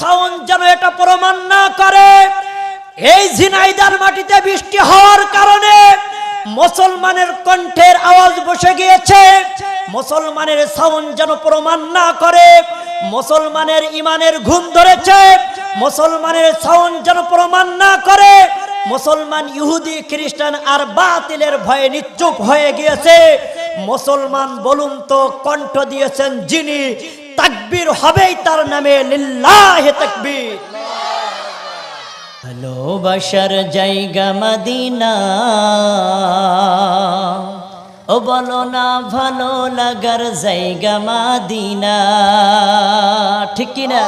Sound যেন এটা প্রমাণ না করে। এই ঝিনাইদার মাটিতে বৃষ্টি হওয়ার কারণে মুসলমানের কণ্ঠের আওয়াজ বসে গিয়েছে। মুসলমানের সাউন্ড যেন প্রমাণ না করে, মুসলমানের ইমানের ঘুম ধরেছে। মুসলমানের সাউন্ড যেন প্রমাণ না করে, মুসলমান ইহুদি, খ্রিস্টান আর বাতিলের ভয়ে নিশ্চুপ হয়ে গিয়েছে। মুসলমান বলুন তো, কণ্ঠ দিয়েছেন যিনি তাকবীর হবেই তার নামে লিল্লাহে তাকবীর। ভালোবাসার জায়গা মদিনা। ও বলো না, ভালো লাগার জায়গা মাদিনা। ঠিক কি না?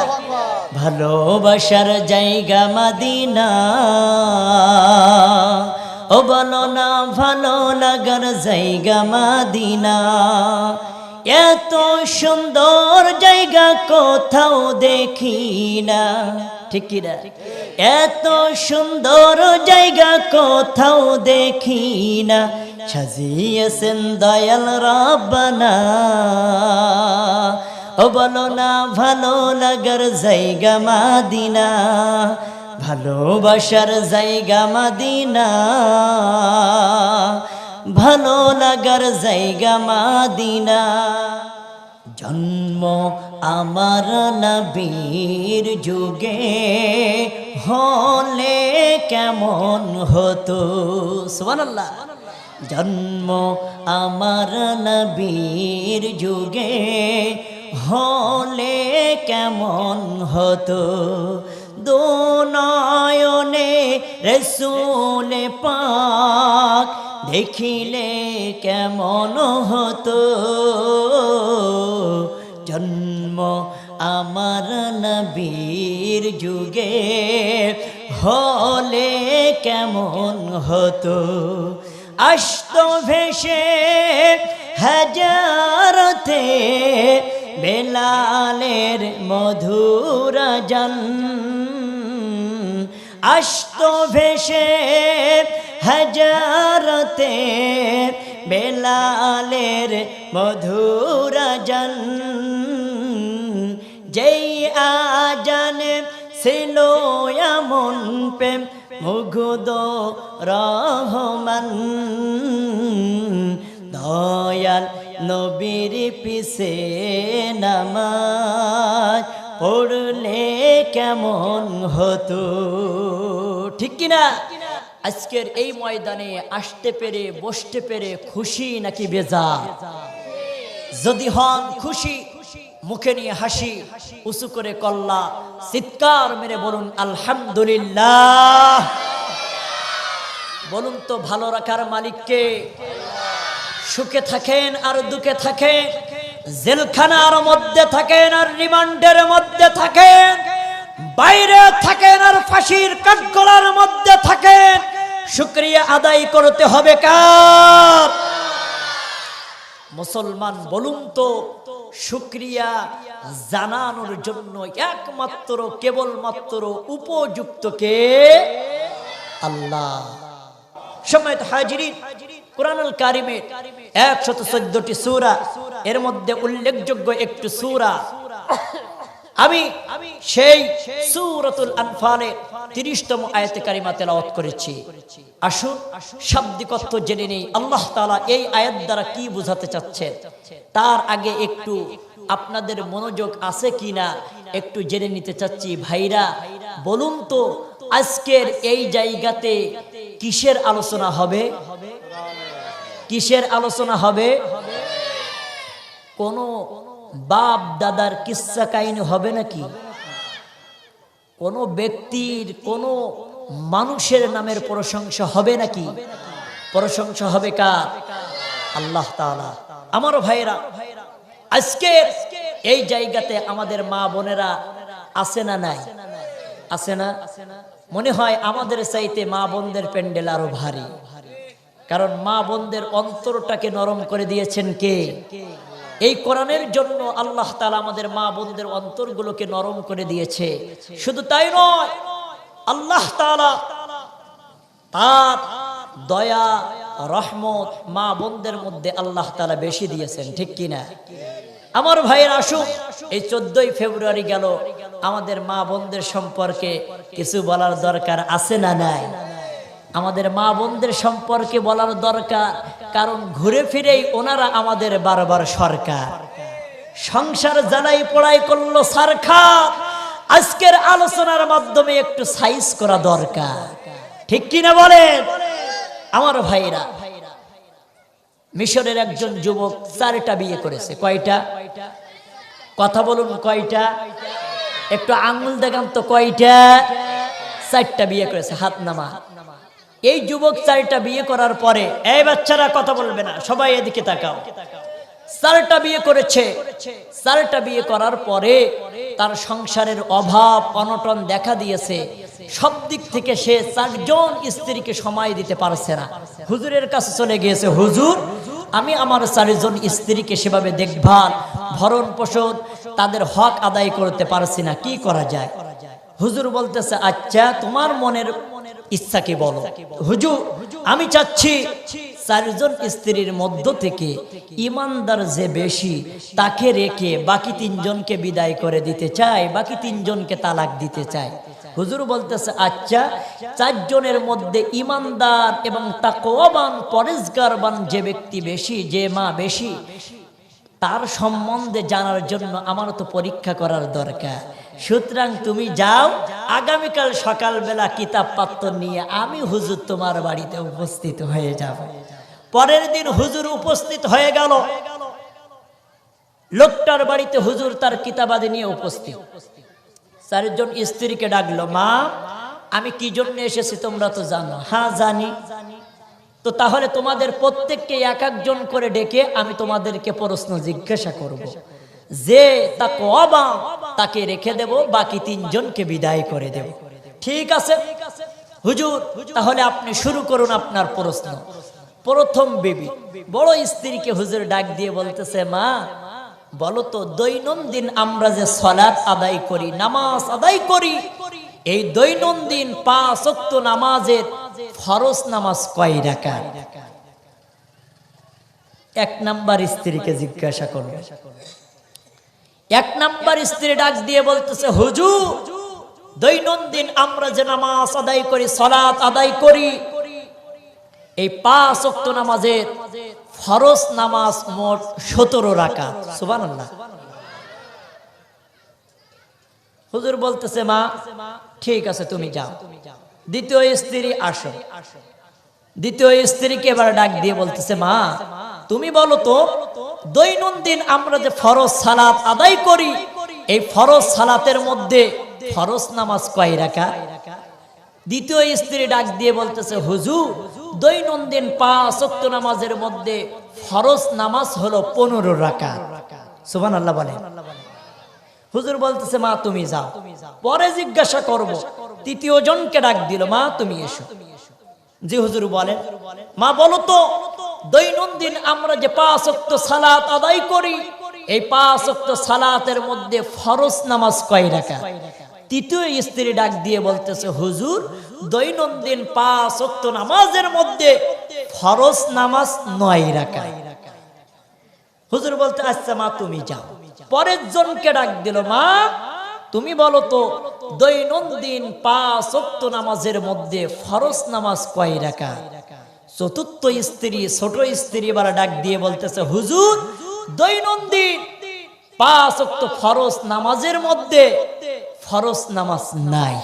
ভালোবাসার জায়গা মাদিনা। ও বলো না, ভালো লাগার জায়গা মাদিনা। এত সুন্দর জায়গা কোথাও দেখি না। ঠিক এত সুন্দর জায়গা কোথাও দেখি না। সাজিয়েছেন দয়াল রাব্বানা। ও বলো না, ভালো লাগার জায়গা মাদিনা। ভালোবাসার জায়গা মাদিনা। ভালো লাগার জায়গা মাদিনা। জন্ম আমার নবীর যুগে হলে কেমন হতো? সুবহানাল্লাহ। জন্ম আমার নবীর যুগে হলে কেমন হতো? দুনয়নে রসুল পাক দেখিলে কেমন হতো? জন্ম আমার নবীর যুগে হলে কেমন হতো? আস্ত ভেসে হাজারতে বেলালের মধুর জন আস্ত ভেসে হাজারতে বেলালের মধুর জন যেই আজান ছিল এমন প্রেম মুগুদ রহমান। দয়াল নবীর পিছে নামাজ পড়লে কেমন হতো? ঠিক কিনা? আজকের এই ময়দানে আসতে পেরে, বসতে পেরে খুশি নাকি বেজার? যদি হন খুশি, মুখে নিয়ে হাসি, উঁচু করে কল্লা, চিৎকার মেরে বলুন, আলহামদুলিল্লাহ। বলুন তো ভালো রাখার মালিককে, সুখে থাকেন আর দুঃখে থাকেন, জেলখানার মধ্যে থাকেন আর রিমান্ডের মধ্যে থাকেন। বাইরে থাকেন আর ফাঁসির কাঠগড়ার মধ্যে থাকেন। শুক্রিয়া আদায় করতে হবে কার? মুসলমান বলুন তো, শুক্রিয়া জানানোর জন্য একমাত্র, কেবলমাত্র উপযুক্ত কে? আল্লাহ। সময়ত হাজিরিন, কোরআনুল কারিমের একশত চোদ্দটি সুরা, এর মধ্যে উল্লেখযোগ্য একটু সূরা আমি সেই সূরাতুল আনফালের 30তম আয়াতে কারিমা তেলাওয়াত করেছি। আসুন শাব্দিক অর্থ জেনে নেই। আল্লাহ তাআলা এই আয়াত দ্বারা কি বোঝাতে চাচ্ছেন? তার আগে একটু আপনাদের মনোযোগ আছে কিনা একটু জেনে নিতে চাচ্ছি। ভাইরা, বলুন তো, আজকের এই জায়গাতে কিসের আলোচনা হবে? কিসের আলোচনা হবে? কোন বাপ দাদার কিস্সা কাহিনী হবে নাকি? কোন ব্যক্তির, কোন মানুষের নামের প্রশংসা হবে নাকি? প্রশংসা হবে কার? আল্লাহ আমার ভাইরা আজকে এই জায়গাতে আমাদের মা বোনেরা আছে না নাই? আছে না? মনে হয় আমাদের চাইতে মা বোনদের প্যান্ডেল আরও ভারী। কারণ মা বোনদের অন্তরটাকে নরম করে দিয়েছেন কে? এই কোরআনের জন্য আল্লাহ তালা আমাদের মা বোনদের অন্তরগুলোকে নরম করে দিয়েছে। শুধু তাই নয়, আল্লাহ তার দয়া, রহমত মা বোনদের মধ্যে আল্লাহ তালা বেশি দিয়েছেন, ঠিক কিনা আমার ভাইয়ের আসুক, এই চোদ্দই ফেব্রুয়ারি গেল, আমাদের মা বোনদের সম্পর্কে কিছু বলার দরকার আছে না নাই? আমাদের মা বোনদের সম্পর্কে বলার দরকার। কারণ ঘুরে ফিরেই ওনারা আমাদের বারবার সরকার। সংসার জ্বালাই পড়াই করল সারখা আজকের আলোচনার মাধ্যমে একটু সাইজ করা দরকার। ঠিক কিনা বলেন? আমার ভাইরা, মিশরের একজন যুবক চারটা বিয়ে করেছে। কয়টা? কথা বলুন কয়টা? একটু আঙুল দেখান তো কয়টা? চারটা বিয়ে করেছে, হাত নামা। এই যুবক চারটা বিয়ে করার পরে, এই বাচ্চারা কথা বলবে না, সবাই এদিকে তাকাও। চারটা বিয়ে করেছে। চারটা বিয়ে করার পরে তার সংসারের অভাব, অনটন দেখা দিয়েছে। সব দিক থেকে সে চারজন স্ত্রীকে সময় দিতে পারছে না। হুজুরের কাছে চলে গিয়েছে, হুজুর, আমি আমার চারজন স্ত্রীকে সেভাবে দেখভাল, ভরণ পোষণ তাদের হক আদায় করতে পারছি না, কি করা যায়? হুজুর বলতেছে আচ্ছা তোমার মনের ইচ্ছা কি বলো। হুজুর, আমি চাচ্ছি চারজন স্ত্রীর মধ্য থেকে ইমানদার যে বেশি তাকে রেখে বাকি তিনজনকে বিদায় করে দিতে চাই বাকি তিনজনকে তালাক দিতে চাই হুজুর বলতেছে আচ্ছা চারজনের মধ্যে ইমানদার এবং তাকওয়াবান, পরেজগারবান যে ব্যক্তি বেশি, যে মা বেশি, তার সম্বন্ধে জানার জন্য আমার তো পরীক্ষা করার দরকার। সুতরাং তুমি যাও, আগামীকাল সকালবেলা কিতাব পাত্র নিয়ে আমি হুজুর তোমার বাড়িতে উপস্থিত হয়ে যাব। পরের দিন হুজুর উপস্থিত হয়ে গেল। লোকটার বাড়িতে হুজুর তার কিতাবাদি নিয়ে উপস্থিত। চারজন স্ত্রীকে ডাকলো, মা, আমি কি জন্য এসেছি তোমরা তো জানো? হ্যাঁ জানি। তো তাহলে তোমাদের প্রত্যেককে এক একজন করে ডেকে আমি তোমাদেরকে প্রশ্ন জিজ্ঞাসা করব। যে তা কবা তাকে রেখে দেব, বাকি তিনজনকে বিদায় করে দেব। ঠিক আছে? হুজুর, তাহলে আপনি শুরু করুন আপনার প্রশ্ন। প্রথম বিবি, বড় স্ত্রীকে হুজুর ডাক দিয়ে বলতেছে, মা বলো তো দৈনন্দিন আমরা যে সলাৎ আদায় করি, নামাজ আদায় করি, এই দৈনন্দিন পাঁচ অক্ত নামাজের ফরজ নামাজ কয় রাখা এক নাম্বার স্ত্রীকে জিজ্ঞাসা করবে এক নাম্বার স্ত্রী ডাক দিয়ে বলতেছে, হুজুর, দৈনন্দিন আমরা যে নামাজ আদায় করি সলাৎ আদায় করি, এই পাঁচ অক্ত নামাজের ফরজ নামাজ মোট সতেরো রাখা সুবান হুজুর বলতেছে, মা, ঠিক আছে, তুমি যাও। দ্বিতীয় স্ত্রী আসো। দ্বিতীয় স্ত্রীকে এবার ডাক দিয়ে বলতেছে, মা, তুমি বলো তো দৈনন্দিন আমরা যে ফরজ সালাত আদায় করি, এই ফরজ সালাতের মধ্যে ফরজ নামাজ কয় রাখা? দ্বিতীয় স্ত্রী ডাক দিয়ে বলতেছে, হুজুর, দৈনন্দিন পাঁচ নামাজের মধ্যে ফরজ নামাজ হলো পনেরো রাখা সুবান আল্লাহ বলে হুজুর বলতেছে, মা, তুমি যাও। পরে জিজ্ঞাসা করব, তৃতীয় জনকে ডাক দিল, মা, তুমি এসো। জি, হুজুর বলেন, মা, বলো তো দৈনন্দিন আমরা যে পাঁচ অক্ত সালাত আদায় করি, এই পাঁচ অক্ত সালাতের মধ্যে ফরজ নামাজ কয় রাখা? তৃতীয় স্ত্রী ডাক দিয়ে বলতেছে, হুজুর, দৈনন্দিন পাঁচ অক্ত নামাজের মধ্যে ফরজ নামাজ নয় রাখা। হুজুর বলতে আচ্ছা মা, তুমি যাও। পরের জনকে ডাক দিল, মা, তুমি বলো তো, দৈনন্দিন পাঁচ অক্ত নামাজের মধ্যে ফরজ নামাজ কয় রাখা? চতুর্থ স্ত্রী, ছোট স্ত্রী এবার ডাক দিয়ে বলতেছে, হুজুর, দৈনন্দিন পাঁচ অক্ত ফরজ নামাজের মধ্যে ফরজ নামাজ নাই।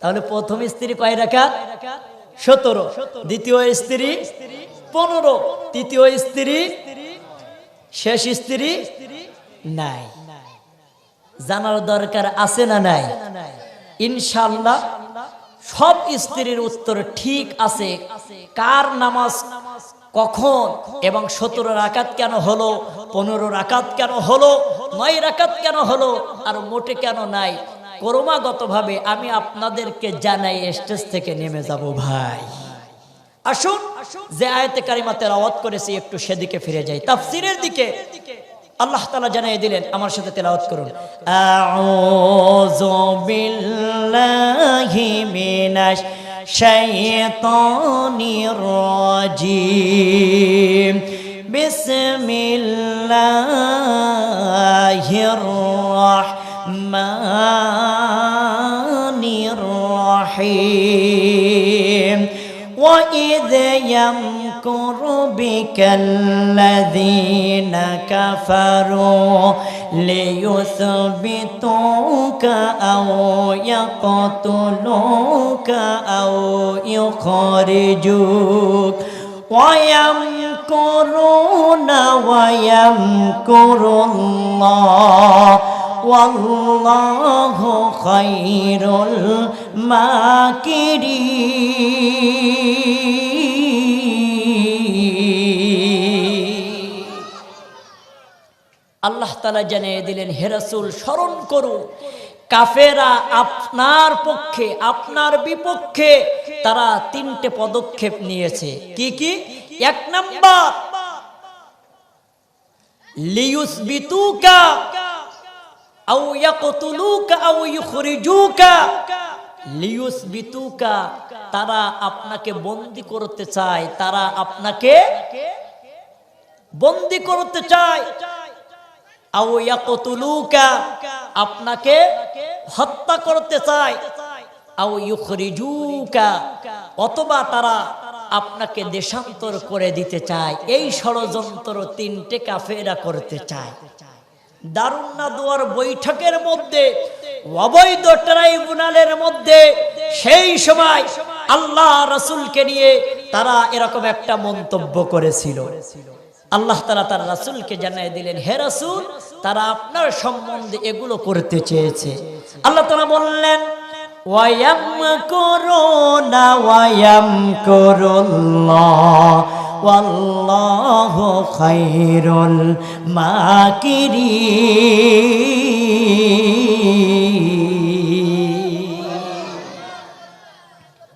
তাহলে প্রথম স্ত্রী কয় রাখা সতেরো। দ্বিতীয় স্ত্রী পনেরো। তৃতীয় স্ত্রী শেষ স্ত্রী নাই। জানার দরকার আছে না নাই? ইনশাল্লাহ সব স্ত্রীর উত্তর ঠিক আছে। কার নামাজ কখন এবং সতেরো রাকাত কেন হলো, পনেরো রাকাত কেন হলো, নয় রাকাত কেন হলো আর মোটে কেন নাই? ক্রমাগতভাবে আমি আপনাদেরকে জানাই স্টেজ থেকে নেমে যাব ভাই। আসুন, যে আয়তে কারিমাতে আওয়াত করেছি, একটু সেদিকে ফিরে যাই। তাফসিরের দিকে আল্লাহ তালা জানিয়ে দিলেন, আমার সাথে তেলাওয়াত করুন। আউযু বিল্লাহি মিনাশ الشيطان الرجيم. بسم الله الرحمن الرحيم. وإذ يمكر بك الذين كفروا ليثبتوك أو يقتلوك أو يخرجوك ويمكرون ويمكر الله والله خير الماكرين আল্লাহ তালা জানিয়ে দিলেন হেরাসুল স্মরণ করুন কাফেরা আপনার পক্ষে, আপনার বিপক্ষে তারা তিনটে পদক্ষেপ নিয়েছে। কি কি? এক নাম্বার লিয়ুসবিতুকা, তারা আপনাকে বন্দি করতে চায়, তারা আপনাকে বন্দি করতে চায়। আপনাকে হত্যা করতে চায়। অথবা তারা আপনাকে দেশান্তর করে দিতে চায়। এই ষড়যন্ত্র তিনটে কাফেরা করতে চায়। দারুন্না দুয়ার বৈঠকের মধ্যে, অবৈধ ট্রাইব্যুনালের মধ্যে, সেই সময় আল্লাহ রসুলকে নিয়ে তারা এরকম একটা মন্তব্য করেছিল। আল্লাহ তারা তার রাসুলকে জানিয়ে দিলেন, হে রাসুল, তারা আপনার সম্বন্ধে এগুলো করতে চেয়েছে। আল্লাহ তারা বললেন, ওয়ায়াম করোনা, ওয়ায়াম করুল্লাহ, ওয়াল্লাহু খায়রুল মাকিরিন।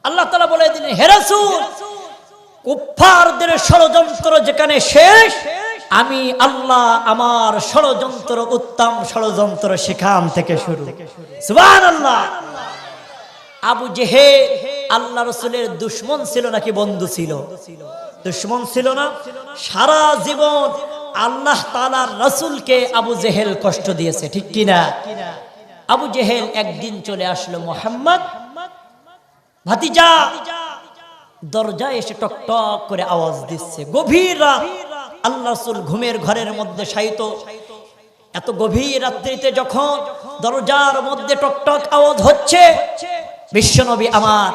আল্লাহ তালা বলে দিলেন হেরাসুল কুফারদের ষড়যন্ত্র যেখানে শেষ, আমি আল্লাহ আমার ষড়যন্ত্র, উত্তম ষড়যন্ত্র সেখান থেকে শুরু। আবু জেহে আল্লাহ রসুলের দুশ্মন ছিল নাকি বন্ধু ছিল? দুশ্মন ছিল না। সারা জীবন আল্লাহ তালার রসুলকে আবু জেহেল কষ্ট দিয়েছে, ঠিক কিনা? আবু জেহেল একদিন চলে আসলো মোহাম্মদ ভাতিজা। দরজায় এসে টক টক করে আওয়াজ দিচ্ছে। গভীর রাত। আল্লাহ ঘুমের ঘরের মধ্যে শায়িত। এত গভীর রাত্রিতে যখন দরজার মধ্যে টক টক আওয়াজ হচ্ছে, বিশ্বনবী আমার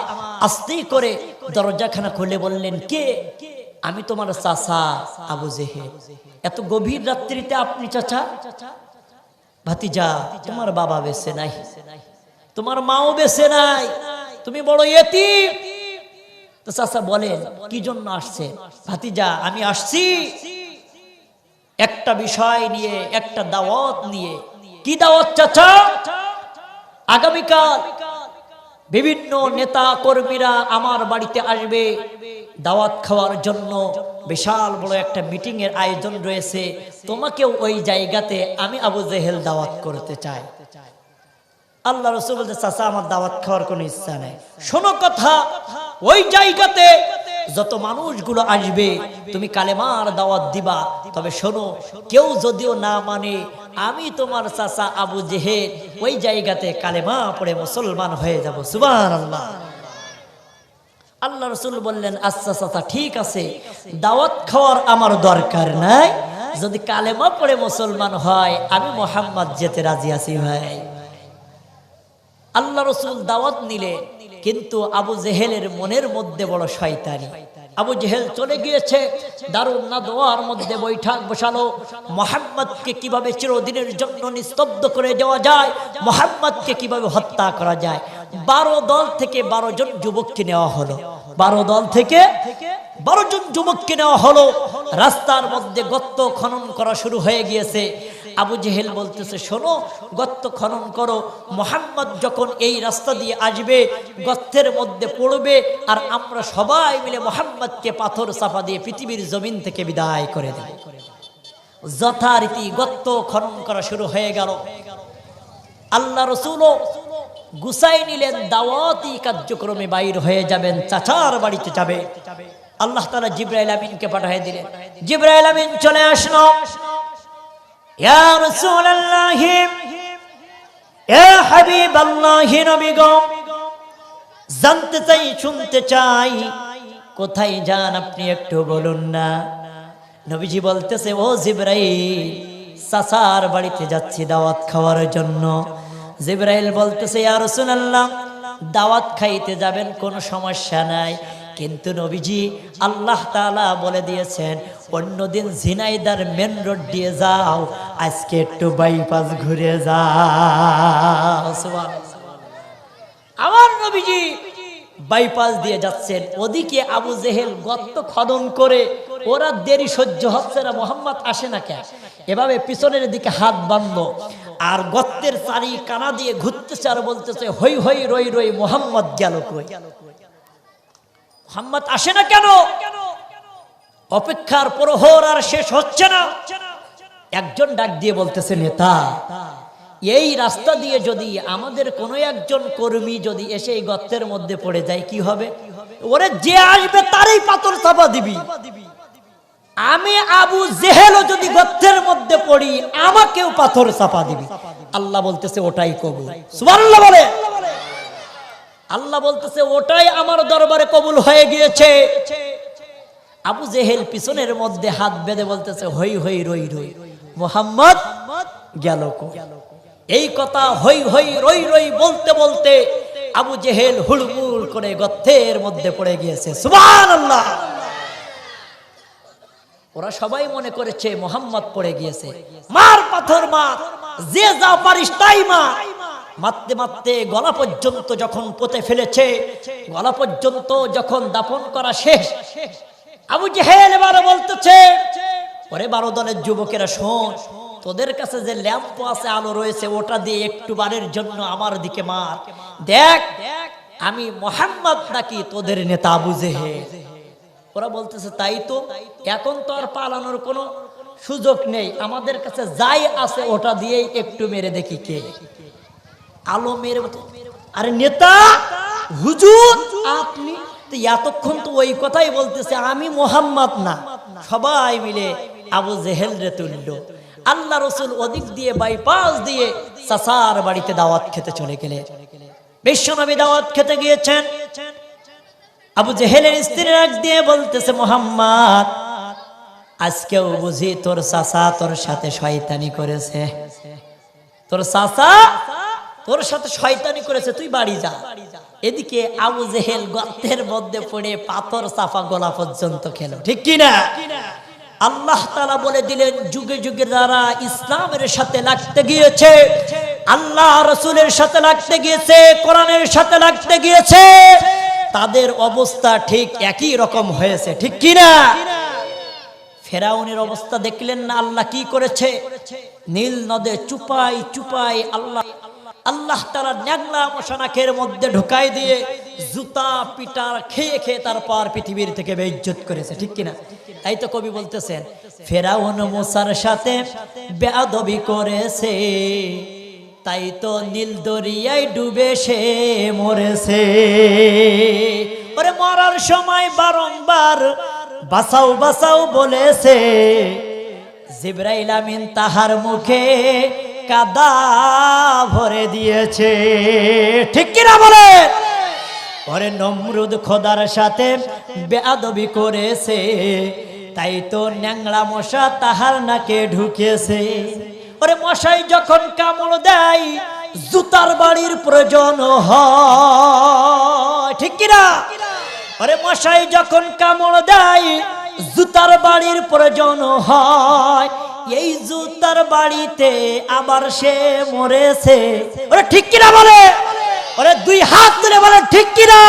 আস্তে করে দরজাখানা খুলে বললেন, কে? আমি তোমার চাচা আবু জেহে এত গভীর রাত্রিতে আপনি চাচা? ভাতিজা, তোমার বাবা বেছে নাই। তোমার মাও বেছে নাই। তুমি বড় এতিম। তো চাচা বলেন, কি জন্য আসছে? ভাতিজা, আমি আসছি। একটা বিষয় নিয়ে, একটা দাওয়াত নিয়ে। কি দাওয়াত চাচা? আগামীকাল বিভিন্ন নেতা কর্মীরা আমার বাড়িতে আসবে দাওয়াত খাওয়ার জন্য। বিশাল বড় একটা মিটিং এর আয়োজন রয়েছে। তোমাকেও ওই জায়গাতে আমি আবু জেহেল দাওয়াত করতে চাই। আল্লাহ রসুল বলতে চাচা, আমার দাওয়াত খাওয়ার কোনো ইচ্ছা নেই। শোনো কথা, ওই জায়গাতে যত মানুষগুলো আসবে, তুমি কালেমার দাওয়াত দিবা। তবে শোনো, কেউ যদিও না মানে আমি তোমার চাচা আবু জেহেদ ওই জায়গাতে কালেমা পড়ে মুসলমান হয়ে যাব। সুবান আল্লাহ আল্লাহ রসুল বললেন আচ্ছা চাচা, ঠিক আছে। দাওয়াত খাওয়ার আমার দরকার নাই। যদি কালেমা পড়ে মুসলমান হয়, আমি মোহাম্মদ যেতে রাজি আছি, ভাই। আল্লাহ রসুল দাওয়াত নিলে কিন্তু আবু জেহেলের মনের মধ্যে বড় শয়তানি। আবু জেহেল চলে গিয়েছে দারুণ না দোয়ার মধ্যে বৈঠক বসালো। মোহাম্মদকে কীভাবে চিরদিনের জন্য নিস্তব্ধ করে দেওয়া যায়, মোহাম্মদকে কীভাবে হত্যা করা যায়? বারো দল থেকে বারো জন যুবককে নেওয়া হলো। বারো দল থেকে বারো জন যুবককে নেওয়া হলো। রাস্তার মধ্যে গর্ত খনন করা শুরু হয়ে গিয়েছে। আবু জেহেল বলতেছে, শোনো, গর্ত খনন করো। মোহাম্মদ যখন এই রাস্তা দিয়ে আসবে, গর্তের মধ্যে পড়বে আর আমরা সবাই মিলে মোহাম্মদকে পাথর চাপা দিয়ে পৃথিবীর জমিন থেকে বিদায় করে দেয় যথারীতি গর্ত খনন করা শুরু হয়ে গেল। আল্লাহ রসুলও গুসাই নিলেন, দাওয়াতি কার্যক্রমে বাইর হয়ে যাবেন, চাচার বাড়িতে যাবে। আল্লাহ তালা জিব্রাইল আমিনকে পাঠিয়ে দিলেন। জিব্রাইল আমিন চলে আসলো। জানতে চাই, শুনতে চাই, কোথায় যান আপনি একটু বলুন না। নবীজি বলতেছে, ও জিব্রাইল সাসার বাড়িতে যাচ্ছি দাওয়াত খাওয়ার জন্য। জিব্রাইল বলতেছে, ইয়া রাসূলুল্লাহ, দাওয়াত খাইতে যাবেন, কোনো সমস্যা নাই। কিন্তু নবীজি আল্লাহ তাআলা বলে দিয়েছেন, অন্যদিন ঝিনাইদার মেন রোড দিয়ে যাও, আজকে একটু বাইপাস ঘুরে যাও। আমার নবীজি বাইপাস দিয়ে যাচ্ছেন, ওদিকে আবু জেহেল গর্ত খনন করে, ওরা দেরি সহ্য হচ্ছে না, মোহাম্মদ আসে না কেন? এভাবে পিছনের দিকে হাত বাঁধলো, আর গর্তের চারি কানা দিয়ে ঘুরতেছে আর বলতেছে, হই হই, রই রই, মোহাম্মদ গেল কই? মোহাম্মদ আসে না কেন? অপেক্ষার প্রহর আর শেষ হচ্ছে না। একজন ডাক দিয়ে বলতেছে, নেতা, এই রাস্তা দিয়ে যদি আমাদের কোনো একজন কর্মী যদি এসে এই গর্তের মধ্যে পড়ে যায়, কি হবে? ওরে যে আসবে তারই পাথর চাপা দিবি। আমি আবু জেহেলও যদি গর্তের মধ্যে পড়ি, আমাকেও পাথর চাপা দিবি। আল্লাহ বলতেছে, ওটাই কবুল। সুবহানাল্লাহ বলে। আল্লাহ বলতেছে, ওটাই আমার দরবারে কবুল হয়ে গিয়েছে। আবু জেহেল পিছনের মধ্যে হাত বেঁধে বলতেছে, হই হই, রই রই। মোহাম্মদ গেল এই কথা হই হই, রই রই বলতে বলতে আবু জেহেল হুড়মুড় করে গর্তের মধ্যে পড়ে গিয়েছে। সুবহানাল্লাহ! ওরা সবাই মনে করেছে, মোহাম্মদ পড়ে গিয়েছে। মার পাথর মার, যে যা পারিস তাই মার। মারতে মারতে গলা পর্যন্ত যখন পোতে ফেলেছে, গলা পর্যন্ত যখন দাপন করা শেষ, আবু জেহেল এবার বলতেছে, ওরে বারো দলের যুবকেরা শোন, তোদের কাছে যে ল্যাম্প আছে, আলো রয়েছে, ওটা দিয়ে একটু বারের জন্য আমার দিকে মার। দেখ, আমি মোহাম্মদ নাকি তোদের নেতা আবু জেহেল? ওরা বলতেছে, তাই তো, এখন তো আর পালানোর কোনো সুযোগ নেই। আমাদের কাছে যাই আছে, ওটা দিয়েই একটু মেরে দেখি কে। আলো মেরে মতো আরে নেতা, হুজুর, আপনি এতক্ষণ তো ওই কথাই বলতেছে, আমি মোহাম্মদ না। সবাই মিলে আবু জেহেল রে তুললো। আল্লাহ রসুল ওদিক দিয়ে, বাইপাস দিয়ে সাসার বাড়িতে দাওয়াত খেতে চলে গেলে বিশ্বনবী দাওয়াত খেতে গিয়েছেন। আবু জেহেলের স্ত্রী রাগ দিয়ে বলতেছে, মোহাম্মদ, আজকেও বুঝি তোর চাচা তোর সাথে শয়তানি করেছে। তোর চাচা তোর সাথে শয়তানি করেছে, তুই বাড়ি যা। এদিকে আবু জেহেল গর্তের মধ্যে পড়ে পাথর চাপা গলা পর্যন্ত খেলো। ঠিক কি না আল্লাহ তালা বলে দিলেন, যুগে যুগে যারা ইসলামের সাথে লাগতে গিয়েছে, আল্লাহ রসুলের সাথে লাগতে গিয়েছে, কোরআনের সাথে লাগতে গিয়েছে, তাদের অবস্থা ঠিক একই রকম হয়েছে। ঠিক কি না ফেরাউনের অবস্থা দেখলেন না আল্লাহ কি করেছে? নীল নদে চুপাই চুপাই আল্লাহ আল্লাহ তারা ন্যাংলা মশানাখের মধ্যে ঢুকাই দিয়ে জুতা, পিটার খেয়ে খেয়ে তারপর পৃথিবীর থেকে বেইজ্জত করেছে, ঠিক কিনা? তাই তো কবি বলতেছেন, ফেরাউন মুসার সাথে বেয়াদবি করেছে, তাই তো নীল দরিয়ায় ডুবে সে মরেছে। ওরে মরার সময় বারংবার বাসাও বাসাও বলেছে, জিব্রাইল আমিন তাহার মুখে কাদা ভরে দিয়েছে। ঠিক কিনা বলে? ওরে নমরুদ খোদার সাথে বেয়াদবি করেছে। তাই তো ন্যাংলা মশা তাহার নাকে ঢুকেছে। ওরে মশাই যখন কামড় দেয়, জুতার বাড়ির প্রয়োজন হয়। ঠিক কিনা? ওরে মশাই যখন কামড় দেয়, জুতার বাড়ির প্রয়োজন হয়। এই জুতার বাড়িতে আবার সে মরেছে। ওরে ঠিক কিনা বলে? ওরে দুই হাত তুলে বলে, ঠিক কিনা?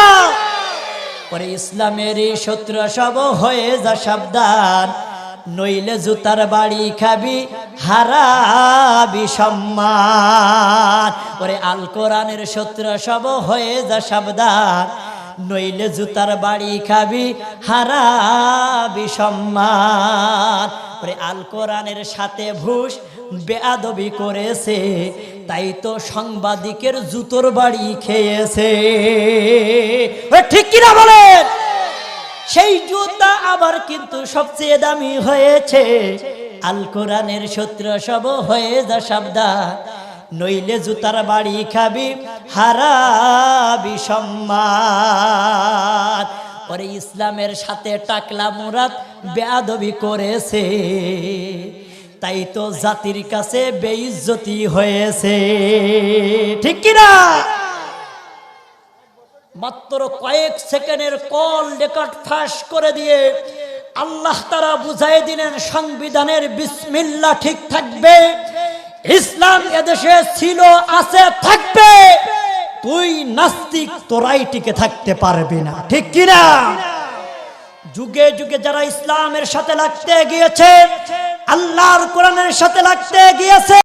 ওরে ইসলামের শত্রু সব হয়ে যা সাবধান। নইলে জুতার বাড়ি খাবি, হারাবি সম্মান। ওরে আল কোরআনের শত্রু সব হয়ে যা সাবধান। নইলে জুতার বাড়ি খাবি, হারাবি সম্মান। আল কোরআনের সাথে ভুষ বেয়াদবি করেছে, তাই তো সাংবাদিকের জুতোর বাড়ি খেয়েছে। ঠিক কিনা বলেন? সেই জুতা আবার কিন্তু সবচেয়ে দামি হয়েছে। আল কোরআনের সূত্র সব হয়ে যা সাবধান। নইলে জুতার বাড়ি খাবি, হারাবি সম্মান। ওরে ইসলামের সাথে টাকলা মুরাদ বেয়াদবি করেছে। তাই তো জাতির কাছে বেইজ্জতি হয়েছে। ঠিক কিনা? মাত্র কয়েক সেকেন্ডের কল রেকর্ড ফাঁস করে দিয়ে আল্লাহ তারা বুঝাই দিলেন, সংবিধানের বিসমিল্লা ঠিক থাকবে। ইসলাম এদেশে ছিল, আছে, থাকবে। তুই নাস্তিক, তোরাই টিকে থাকতে পারবি না। ঠিক কিনা? যুগে যুগে যারা ইসলামের সাথে লাগতে গিয়েছে, আল্লাহর কোরআনের সাথে লাগতে গিয়েছে